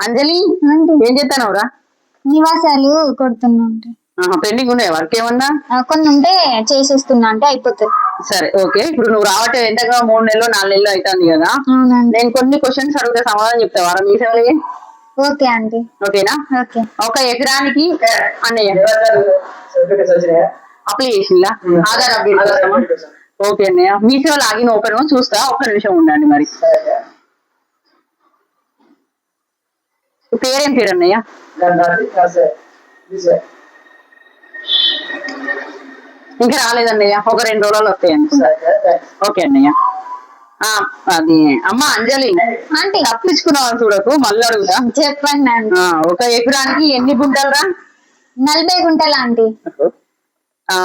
అంజలి ఏం చేస్తానవరా నివాసాలు కొడుతున్నా అంటే పెండింగ్ ఉన్నాయి? వర్క్ ఏమన్నా కొన్ని ఉంటే చేసేస్తున్నా అంటే అయిపోతుంది. సరే ఓకే. ఇప్పుడు నువ్వు రావటం ఎంతగా? మూడు నెలలు నాలుగు నెలలు అవుతుంది కదా? నేను కొన్ని క్వశ్చన్స్ అడిగితే సమాధానం చెప్తావా మీ సేవలకి ఓకే ఆంటీ ఓకేనా? ఓకే. ఒక ఎకరానికి అన్నయ్య. అప్లై చేసిందా ఆధార్ అప్డేట్ ఓకే అన్నయ్య. మీ సేవ లాగిన్ ఓపెన్ చూస్తా. ఒక్క నిమిషం ఉండండి మరి. పేరేం పేరు అన్నయ్య ఇంకా రాలేదన్నయ్య ఒక రెండు రోజులు వస్తాయండి ఓకే అన్నయ్య ఆ, అది అమ్మ అంజలి ఆంటీ తప్పించుకున్నావు చూడకు మళ్ళీ అడుగుదా చెప్పండి ఆ, ఒక ఎకరానికి ఎన్ని గుంటలు రా నలభై గుంటలు ఆంటీ ఆ,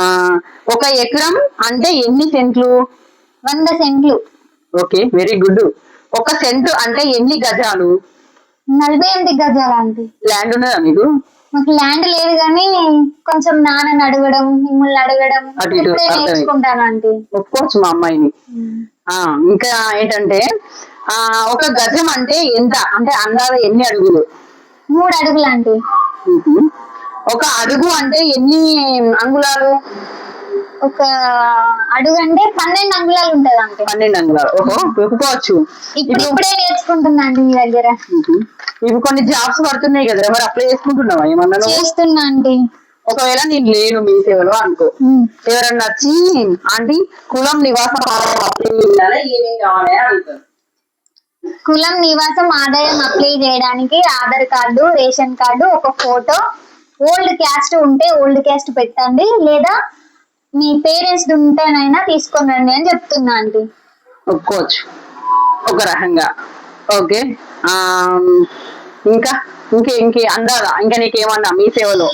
ఒక ఎకరం అంటే ఎన్ని సెంట్లు వంద సెంట్లు ఓకే వెరీ గుడ్ ఒక సెంటు అంటే ఎన్ని గజాలు నలభై ఎనిమిది గజాలు ఆంటీ ల్యాండ్ ఉన్నదా మీకు? మాకు ల్యాండ్ లేదు కానీ కొంచెం నాన్నని అడగడం మిమ్మల్ని అడగడం అటు ఇటు ఇప్పుడే అర్థమైంది. నేర్చుకుంటాను ఆంటీ ఒప్పుకోవచ్చు మా అమ్మాయిని. ఆ ఇంకా ఏంటంటే ఆ ఒక గజం అంటే ఎంత? అంటే అందాల ఎన్ని అడుగులు? మూడు అడుగులు ఆంటీ మ్హూ. ఒక అడుగు అంటే ఎన్ని అంగుళాలు? ఒక అడుగు అంటే పన్నెండు అంగుళాలు ఉంటది ఆంటీ పన్నెండు అంగుళాలు. ఓహో ఒప్పుకోవచ్చు. ఇప్పుడు ఇప్పుడే నేర్చుకుంటున్నా ఆంటీ మీ దగ్గర. ఇవి కొన్ని జాబ్స్ పడుతున్నాయి కదా మరి అప్లై చేసుకుంటున్నావా ఏమన్నా? చేస్తున్నా ఆంటీ ఒకవేళ నేను లేను మీ సేవలో అనుకో. ఎవరన్నా వచ్చి ఆంటీ కులం నివాసం అప్లై చేయాలా? ఏమేం కావాలి? అడుగుతారు. కులం నివాసం ఆదాయం అప్లై చేయడానికి ఆధార్ కార్డు రేషన్ కార్డు ఒక ఫోటో ఓల్డ్ క్యాస్ట్ ఉంటే ఓల్డ్ క్యాస్ట్ పెట్టండి. లేదా మీ పేరెంట్స్ ఉంటేనైనా తీసుకొని రండి అని చెప్తున్నా ఆంటీ. ఒప్పుకోవచ్చు ఒక రకంగా ఓకే ఇంకా ఇంకే ఇంకే అందాదా? ఇంకా నీకేమన్నా మీ సేవలో?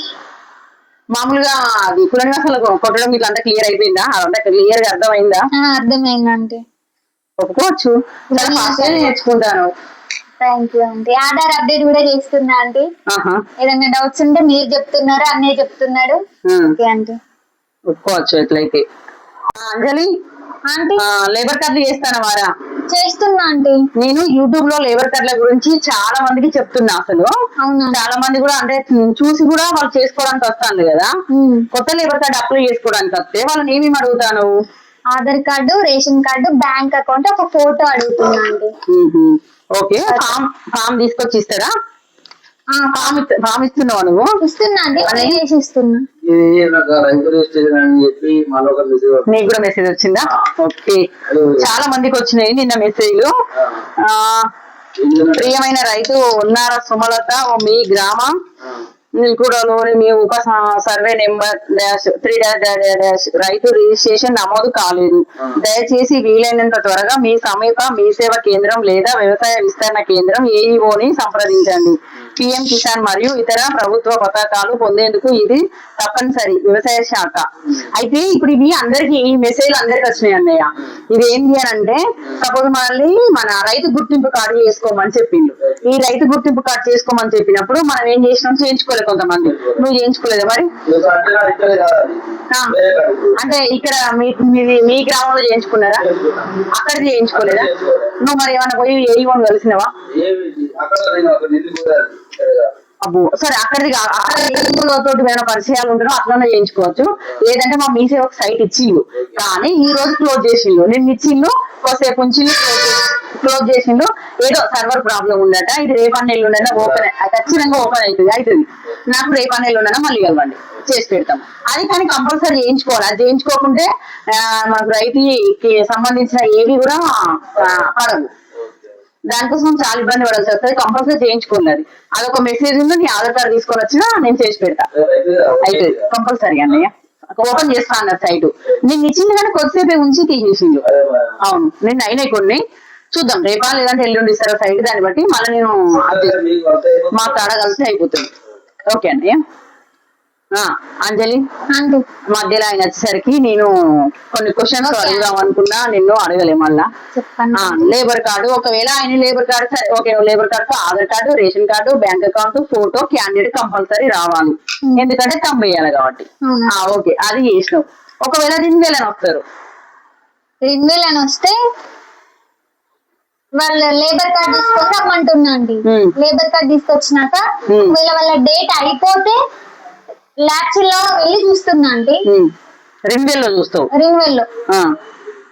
మామూలుగా అది కులంగాసలు కొట్టడం ఇట్లా అంతా క్లియర్ అయిపోయిందా? అదంతా క్లియర్గా అర్థమైందా? ఆ, అర్థమైంది ఆంటీ. ఒప్పుకోవచ్చు చాలా ఫాస్ట్గా నేర్చుకుంటాను thank you aunty. Aadhaar update కూడా చేస్తున్నా ఆహా. ఏదైనా డౌట్స్ ఉంటే మీరు చెప్తున్నారు అన్నయ్య చెప్తున్నాడు. Okay aunty. ఒప్పుకోవచ్చు ఎట్లయితే అంజలి? ఆంటీ? లేబర్ కార్డులు చేస్తాను వారా? చేస్తున్నా ఆంటీ. నేను యూట్యూబ్లో లేబర్ కార్డుల గురించి చాలా మందికి చెప్తున్నా అసలు. అవునా? చాలా మంది కూడా అంటే చూసి కూడా వాళ్ళు చేసుకోవడానికి వస్తాను కదా. కొత్త లేబర్ కార్డు అప్లై చేసుకోవడానికి వస్తే వాళ్ళని ఏమేమి అడుగుతాను Aadhaar card ration card bank account ఒక ఫోటో అడుగుతున్నా అండి ఓకే ఫామ్ ఫామ్ తీసుకొచ్చి ఇస్తారా? నువ్వు? ఇస్తున్నా అండి ఇస్తున్నా నాకు కూడా మెసేజ్ వచ్చిందా? ఓకే. చాలా మందికి వచ్చినాయి నిన్న మెసేజ్లు ఆ, ప్రియమైన రైతు ఉన్నారా సుమలత? ఓ మీ గ్రామం. నిల్కూడలోని మీ ఉప survey number dash three dash dash dash రైతు రిజిస్ట్రేషన్ నమోదు కాలేదు. దయచేసి వీలైనంత త్వరగా మీ సమీప మీ సేవ కేంద్రం లేదా వ్యవసాయ విస్తరణ కేంద్రం ఏఈఓని సంప్రదించండి. పిఎం కిసాన్ మరియు ఇతర ప్రభుత్వ పథకాలు పొందేందుకు ఇది తప్పనిసరి వ్యవసాయ శాఖ. అయితే ఇప్పుడు ఇవి అందరికి ఈ మెసేజ్ అందరికి వచ్చినాయి అన్నయ్య. ఇది ఏంటి అని అంటే సపోజ్ మనల్ని మన రైతు గుర్తింపు కార్డు చేసుకోమని చెప్పిండు. ఈ రైతు గుర్తింపు కార్డు చేసుకోమని చెప్పినప్పుడు మనం ఏం చేసినాం? చేయించుకోలేదు. కొంతమంది. నువ్వు చేయించుకోలేదా మరి? అంటే ఇక్కడ ఆ. అంటే ఇక్కడ మీ మీది- మీ గ్రామంలో చేయించుకున్నారా? అక్కడ చేయించుకోలేదా? నువ్వు మరి ఏమైనా పోయి ఏ వన్ కలిసినవా? అక్కడ అక్కడ అబ్బో సరే అక్కడిది తోటి ఏమైనా పరిచయాలు ఉంటారో అట్లనే చేయించుకోవచ్చు. లేదంటే మా మీసే ఒక సైట్ ఇచ్చిండు కానీ ఈ రోజు క్లోజ్ చేసిండు. నేను ఇచ్చిండు కొద్దిసేపు ఉంచి క్లోజ్ చేసిండు. ఏదో సర్వర్ ప్రాబ్లం ఉందట ఇది రేపన్న ఎల్లుండన ఓపెన్ ఖచ్చితంగా ఓపెన్ అవుతుంది అవుతుంది. నాకు రేపన్న ఎల్లుండన మళ్ళీ కలవండి చేసి పెడతాం అది కానీ కంపల్సరీ చేయించుకోవాలి. అది చేయించుకోకుంటే మాకు మనకు రైతుకి సంబంధించిన ఏవి కూడా ఆ, పడవు దానికోసం చాలా ఇబ్బంది పడాల్సి వస్తుంది. కంపల్సరీ చేయించుకున్నది అదొక మెసేజ్ ఉంది నీ ఆధార్ కార్డు తీసుకొని వచ్చినా నేను చేసి పెడతా. అయితే కంపల్సరీ అన్నయ్య. ఓపెన్ చేస్తా అన్నారు సైట్ నేను ఇచ్చింది కానీ కొద్దిసేపే ఉంచి తీసేసిండు. అవును నేను అయినాయి కొన్ని. చూద్దాం. రేపా లేదంటే ఎల్లుండి ఇస్తారా సైట్ దాన్ని బట్టి మళ్ళీ నేను. మా కాడ కలిసి అయిపోతుంది. ఓకే ఆ, అంజలి మధ్యలో ఆయన వచ్చేసరికి నేను కొన్ని క్వశ్చన్స్ అడుగుదాం అనుకున్నా నిన్ను అడగలే మళ్ళా. లేబర్ కార్డు ఒకవేళ ఆయన labour card okay labour card Aadhaar card ration card bank account photo candidate compulsory రావాలి. ఎందుకంటే తమ్మేయాలి కాబట్టి. ఓకే అది చేసినావు. ఒకవేళ రెండు వేలని వస్తారు. రెండు వేలు అని వస్తే వాళ్ళు లేబర్ కార్డ్ తీసుకొని రమ్మంటున్నా అండి. లేబర్ కార్డ్ తీసుకొచ్చినాక. ఒకవేళ వాళ్ళ డేట్ అయిపోతే ల్యాబ్స్లో వెళ్ళి చూస్తున్నా అండి రింబెల్లో చూస్తావు. రిన్వెల్లో ఆ,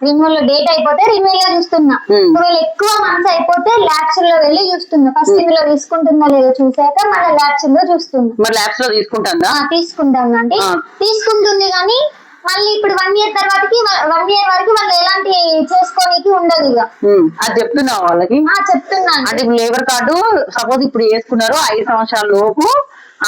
రిన్వెల్లో డేట్ అయిపోతే రిన్వెల్లో చూస్తున్నా. ఒకవేళ ఎక్కువ మంత్స్ అయిపోతే ల్యాబ్స్లో వెళ్ళి చూస్తున్నా. ఫస్ట్ ఇందులో తీసుకుంటుందా లేదో చూసాక మన ల్యాబ్స్లో చూస్తున్నా. మరి ల్యాబ్స్లో అండి. తీసుకుంటుంది కానీ మళ్ళీ ఇప్పుడు వన్ ఇయర్ తర్వాతకి వన్ ఇయర్ వరకు వాళ్ళు ఎలాంటి చేసుకోనికి ఉండదు ఇక అది చెప్తున్నావు వాళ్ళకి? చెప్తున్నాను. అంటే లేబర్ కార్డు సపోజ్ ఇప్పుడు వేసుకున్నారు ఐదు సంవత్సరాల లోపు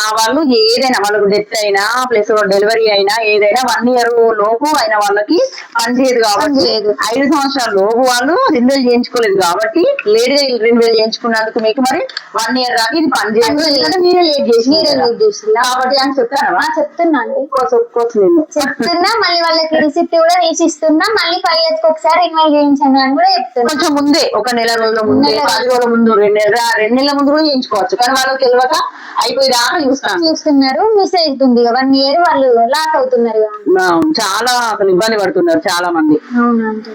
ఆ వాళ్ళు ఏదైనా వాళ్ళకు డెత్ అయినా ప్లస్ డెలివరీ అయినా ఏదైనా వన్ ఇయర్ లోపు అయిన వాళ్ళకి పనిచేయదు కాబట్టి. ఐదు సంవత్సరాల లోపు వాళ్ళు రెన్యువల్ చేయించుకోలేదు కాబట్టి లేట్ రెన్యువల్ చేయించుకున్నందుకు మీకు మరి వన్ ఇయర్ దాకా ఇది పనిచేయదు. మీరే లేట్ చేసి మీరే late చేసిర్రు. కాబట్టి అని చెప్తాను చెప్తున్నా అండి. చెప్తున్నా మళ్ళీ వాళ్ళకి రిసిప్ట్ కూడా తీసి ఇస్తున్నా మళ్ళీ ఫైవ్ ఇయర్స్ ఒకసారి ఇన్వైట్ చేయించండి అని కూడా చెప్తున్నా. కొంచెం ముందే ఒక నెల రోజుల ముందే పది రోజుల ముందు రెండు నెలల రెండు నెలల ముందు కూడా చేయించుకోవచ్చు. కానీ వాళ్ళకి తెలియక చూస్తాను చూస్తున్నారు మిస్ అవుతుంది వన్ ఇయర్ వాళ్ళు లాస్ అవుతున్నారు చాలా అసలు ఇబ్బంది పడుతున్నారు చాలా మంది అవునండి.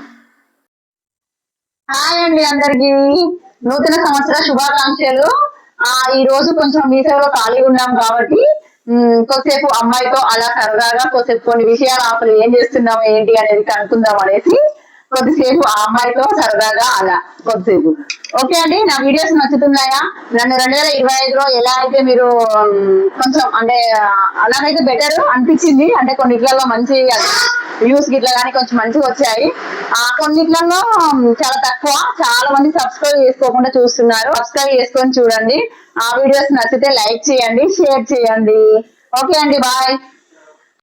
హాయ్ అండి అందరికి. నూతన సంవత్సర శుభాకాంక్షలు. ఆ ఈ రోజు కొంచెం మీసేవలో ఖాళీ ఉన్నాం కాబట్టి కొద్దిసేపు అమ్మాయితో అలా సరదాగా కొద్దిసేపు కొన్ని విషయాలు అసలు ఏం చేస్తున్నాం ఏంటి అనేది కనుక్కుందాం అనేసి కొద్దిసేపు ఆ అమ్మాయితో సరదాగా అలా కొద్దిసేపు. ఓకే అండి నా వీడియోస్ నచ్చుతున్నాయా? నన్ను రెండు వేల ఇరవై ఐదులో ఎలా అయితే మీరు కొంచెం అంటే అలాగైతే బెటర్ అనిపించింది. అంటే కొన్నిట్లలో మంచి వ్యూస్ గిట్లా కానీ కొంచెం మంచిగా వచ్చాయి. ఆ కొన్నిట్లలో చాలా తక్కువ. చాలా మంది సబ్స్క్రైబ్ చేసుకోకుండా చూస్తున్నారు. సబ్స్క్రైబ్ చేసుకొని చూడండి. ఆ వీడియోస్ నచ్చితే లైక్ చేయండి షేర్ చేయండి. ఓకే అండి బాయ్.